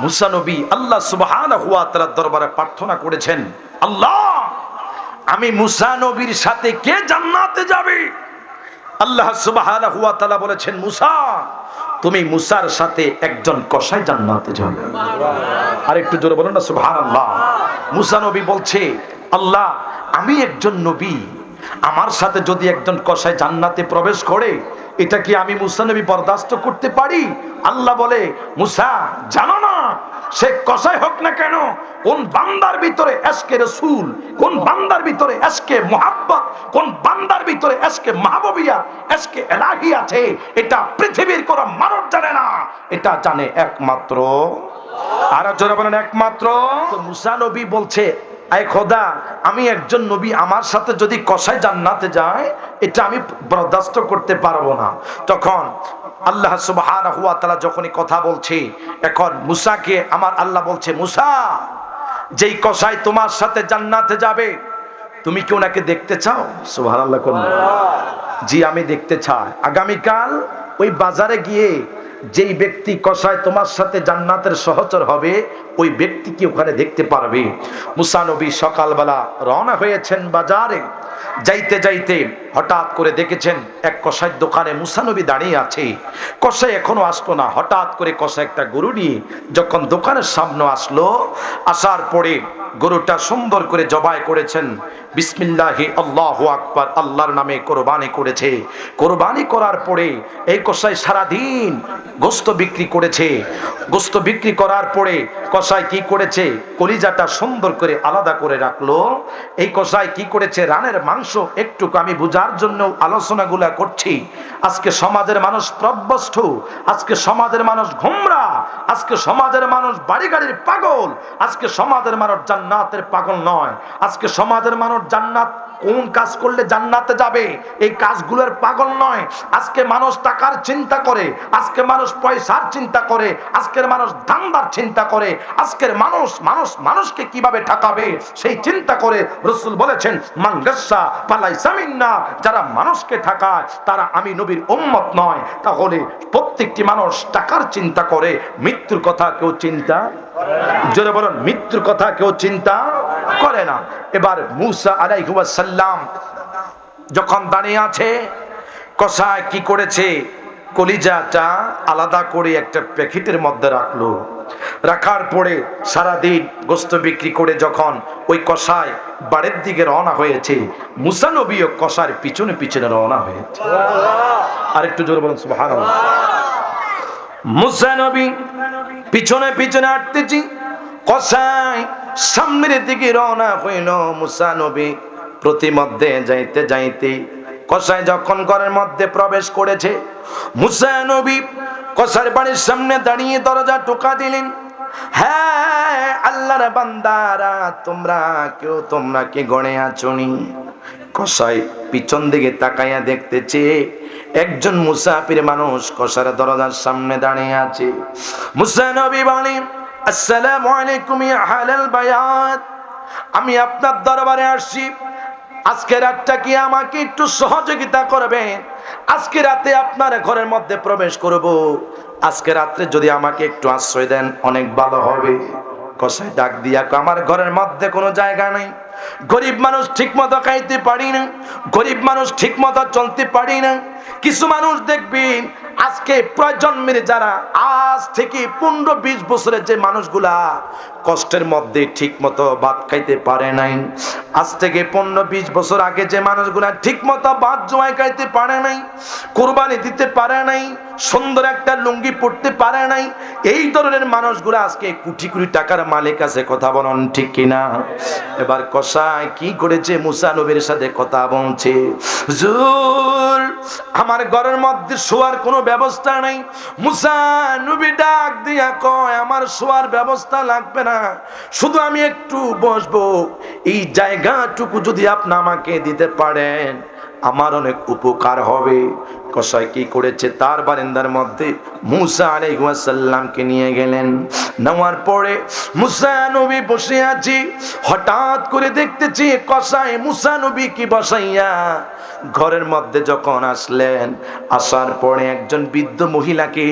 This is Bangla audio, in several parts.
মুসা নবী আল্লাহ তাআলার দরবারে প্রার্থনা করেছেন আল্লাহ আমি মুসা নবীর সাথে কে জান্নাতে যাবে? আল্লাহ সুবহানাহু ওয়া তাআলা বলেছেন মুসা তুমি মুসার সাথে একজন কসাই জান্নাতে যাবে। আর একটু জোরে বলুন না সুবহানাল্লাহ। মুসা নবী বলছে আল্লাহ আমি একজন নবী আমার সাথে যদি একজন কসাই জান্নাতে প্রবেশ করে এটা কি আমি মুসা নবী বরদাস্ত করতে পারি? আল্লাহ বলে মুসা জানো না সে কসাই হোক না কেন, কোন বান্দার ভিতরে এসকে রসুল, কোন বান্দার ভিতরে এসকে মোহাব্বত, কোন বান্দার ভিতরে এসকে মাহবুবিয়া, এসকে এলাহি আছে, এটা পৃথিবীর কোন মানব জানে না, এটা জানে একমাত্র। আর জোরে বলেন, একমাত্র। মুসা নবী বলছে, আয় খোদা, আমি একজন নবী, আমার সাথে যদি কষায় জান্নাতে যায়, এটা আমি বরদাস্ত করতে পারব না। তখন আল্লাহ সুবহানাহু ওয়া তাআলা যখনই কথা বলছে, এখন মুসাকে আমার আল্লাহ বলছে, মুসা, যেই কষাই তোমার সাথে জান্নাতে যাবে, তুমি কি ওনাকে দেখতে চাও? সুবহানাল্লাহ কোন জি, আমি দেখতে চাই। আগামীকাল ওই বাজারে গিয়ে যেই ব্যক্তি কষায় তোমার সাথে জান্নাতের সহচর হবে, ওই ব্যক্তিকে ওখানে দেখতে পারবে? মুসানবী সকালবেলা রওনা হয়েছেন বাজারে। যাইতে যাইতে হঠাৎ করে দেখেছেন এক কষাইয়ের দোকানে মুসানবী দাঁড়িয়ে আছে। কষাই এখনও আসলো না। হঠাৎ করে কষাই একটা গরু নিয়ে যখন দোকানের সামনে আসলো, আসার পরে গরুটা সুন্দর করে জবাই করেছেন। বিসমিল্লাহি, আল্লাহ আকবার, আল্লাহর নামে কোরবানি করেছে। কোরবানি করার পরে এই কষাই সারাদিন গোস্ত বিক্রি করেছে। গোস্ত বিক্রি করার পরে কষাই কি করেছে? কলিজাটা সুন্দর করে আলাদা করে রাখল। এই কষাই কি করেছে? রানের মাংস একটু আমি বুঝার জন্য আলোচনাগুলা করছি। আজকে সমাজের মানুষ প্রব্যস্ত, আজকে সমাজের মানুষ ঘুমরা, আজকে সমাজের মানুষ বাড়ি গাড়ির পাগল, আজকে সমাজের মানুষ জান্নাতের পাগল নয়, আজকে সমাজের মানুষ জান্নাত কোন কাজ করলে জান্নাতে যাবে? এই কাজগুলোর পাগল নয়। আজকে মানুষ টাকার চিন্তা করে, আজকে মানুষ পয়সার চিন্তা করে, আজকের মানুষ ধান্দার চিন্তা করে, আজকের মানুষ মানুষ, মানুষকে কীভাবে ঠকাবে সেই চিন্তা করে রসুল বলেছেন মাঙ্গাসা পালাই সামিন্না যারা মানুষকে ঠকায়, তারা আমি নবীর উম্মত নয়। তাহলে প্রত্যেকটি মানুষ টাকার চিন্তা করে, মৃত্যুর কথা কেউ চিন্তা? জোরে বলেন, মৃত্যুর কথা কেউ চিন্তা? করে না। এবার মুসা আলাইহুয়াসাল্লাম যখন দাঁড়িয়ে আছে কষায় কি করেছে? কলিজাটা আলাদা করে একটা প্যাকেটের মধ্যে রাখল। রাখার পরে সারাদিন গোস্ত বিক্রি করে যখন ওই কষায় বাড়ির দিকে রওনা হয়েছে মুসানবীয় কষার পিছনে পিছনে রওনা হয়েছে। আর একটু জোর বলুন মুসানবী পিছনে পিছনে হাঁটতেছি কষাই সামনের দিকে রওনা হইল মুসানবী প্রতিমধ্যে যাইতে যাইতে। কষাই যখন ঘরের মধ্যে প্রবেশ করেছে মুসানবী কষার বাড়ির সামনে দাঁড়িয়ে দরজা টোকা দিলেন। হ্যাঁ আল্লাহর বান্দারা, তোমরা কেউ তোমরা কি গড়ে আছনি কষাই পিছন দিকে তাকাইয়া দেখতেছে, একজন মুসাফির মানুষ কষার দরজার সামনে দাঁড়িয়ে আছে। মুসা নবী বলেন আসসালামু আলাইকুম ইয়া হালাল বায়াত। আমি আপনার দরবারে আসছি। আজকে রাতটা কি আমাকে একটু সহযোগিতা করবেন আজকে রাতে আপনার ঘরের মধ্যে প্রবেশ করব। আজকে রাত্রে যদি আমাকে একটু আশ্রয় দেন, অনেক ভালো হবে। কষাই ডাক দিয়া আমার ঘরের মধ্যে কোনো জায়গা নেই। গরিব মানুষ ঠিক মতো খাইতে পারি না। গরিব মানুষ ঠিক মতো চলতে পারি না। কিছু মানুষ দেখবেন, আজকে প্রজন্মের যারা আজ থেকে পনেরো বিশ বছরের যে মানুষগুলা কষ্টের মধ্যে ঠিক মতো ভাত খাইতে পারে নাই। আজ থেকে পনেরো বিশ বছর আগে যে মানুষগুলা ঠিক মতো ভাত জমাই খাইতে পারে নাই, কোরবানি দিতে পারে নাই, সুন্দর একটা লুঙ্গি পড়তে পারে নাই, এই ধরনের মানুষগুলো আজকে কোটি কোটি টাকার মালিক আছে, কথা বলুন ঠিক কিনা? এবার কষায় কি করেছে? মুসা নবীর সাথে কথা বলছে, হুজুর আমার ঘরের মধ্যে শোয়ার কোনো ব্যবস্থা নেই। মুসা নবী ডাক দিয়া কয়, আমার শোয়ার ব্যবস্থা লাগবে না। শুধু আমি একটু বসবো। এই জায়গাটুকু যদি আপনি আমাকে দিতে পারেন, আমার অনেক উপকার হবে। কসাই কি করেছে? তার বারেন্দার মধ্যে মুসা আলাইসাল্লামকে নিয়ে গেলেন। নেওয়ার পরে মুসা বসে আছি। হঠাৎ করে দেখতেছি কষায় মুসানবী কি বসাইয়া ঘরের মধ্যে যখন আসলেন, আসার পরে একজন বৃদ্ধ মহিলাকে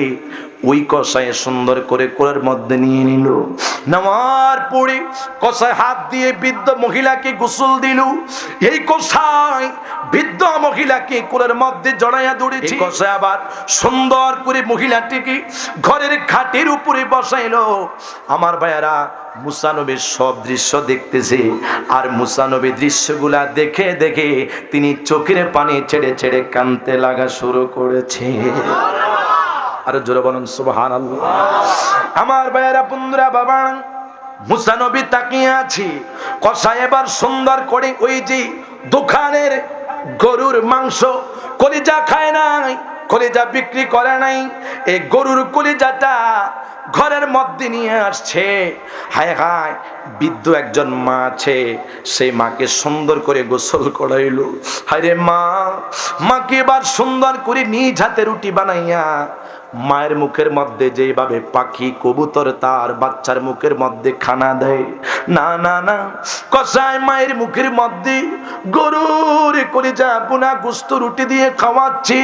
ওই কষায় সুন্দর করে কোলের মধ্যে নিয়ে নিল। নামার পরে কষায় হাত দিয়ে বৃদ্ধ মহিলাকে গোসল দিল। এই কষায় বৃদ্ধ মহিলাকে কোলের মধ্যে জড়াইয়া দৌড়েছি কষায় আবার সুন্দর করে মহিলাটিকে ঘরের খাটের উপরে বসাইলো। আমার ভাইয়ারা মুসানবীর সব দৃশ্য দেখতেছে। আর মুসানবী দৃশ্যগুলা দেখে দেখে তিনি চোখের পানি ছেড়ে ছেড়ে কানতে লাগা শুরু করেছে। আরও জোরে বলুন সুবহান আমার ভাইয়ারা, বন্ধুরা, বাবা মুসানবী তাকিয়ে আছি। কষা এবার সুন্দর করে ওই যে দোকানের গরুর মাংস কলিজা খায় নাই, কলিজা বিক্রি করে নাই, এই গরুর কলিজাটা ঘরের মধ্যে নিয়ে আসছে। হায় হায়, বৃদ্ধ একজন মা আছে, সেই মাকে সুন্দর করে গোসল করাইল। হায় রে মা, মাকে এবার সুন্দর করে নিজ হাতে রুটি বানাইয়া মায়ের মুখের মধ্যে যেভাবে পাখি, কবুতর তার বাচ্চার মুখের মধ্যে খানা দেয়। না না না কষায় মায়ের মুখের মধ্যে গরুর কলিজা, বুনা, গুস্ত, রুটি দিয়ে খাওয়াচ্ছি।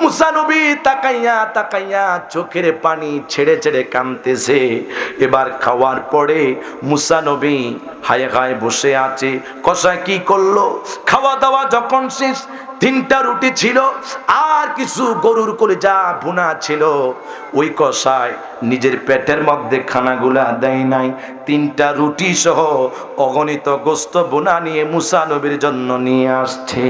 মুসানবী তাকাইয়া তাকাইয়া চোখের পানি ছেড়ে ছেড়ে কানতেছে এবার খাওয়ার পরে মুসানবী হায় হায় বসে আছে। কষায় কি করল? খাওয়া দাওয়া যখন শেষ তিনটা রুটি ছিল, আর কিছু গরুর যা ভুনা ছিল। ওই কষায় নিজের পেটের মধ্যে খানাগুলা দেয় নাই। তিনটা রুটি সহ অগণিত গোস্ত বোনা নিয়ে মুসা নবীর জন্য নিয়ে আসছে।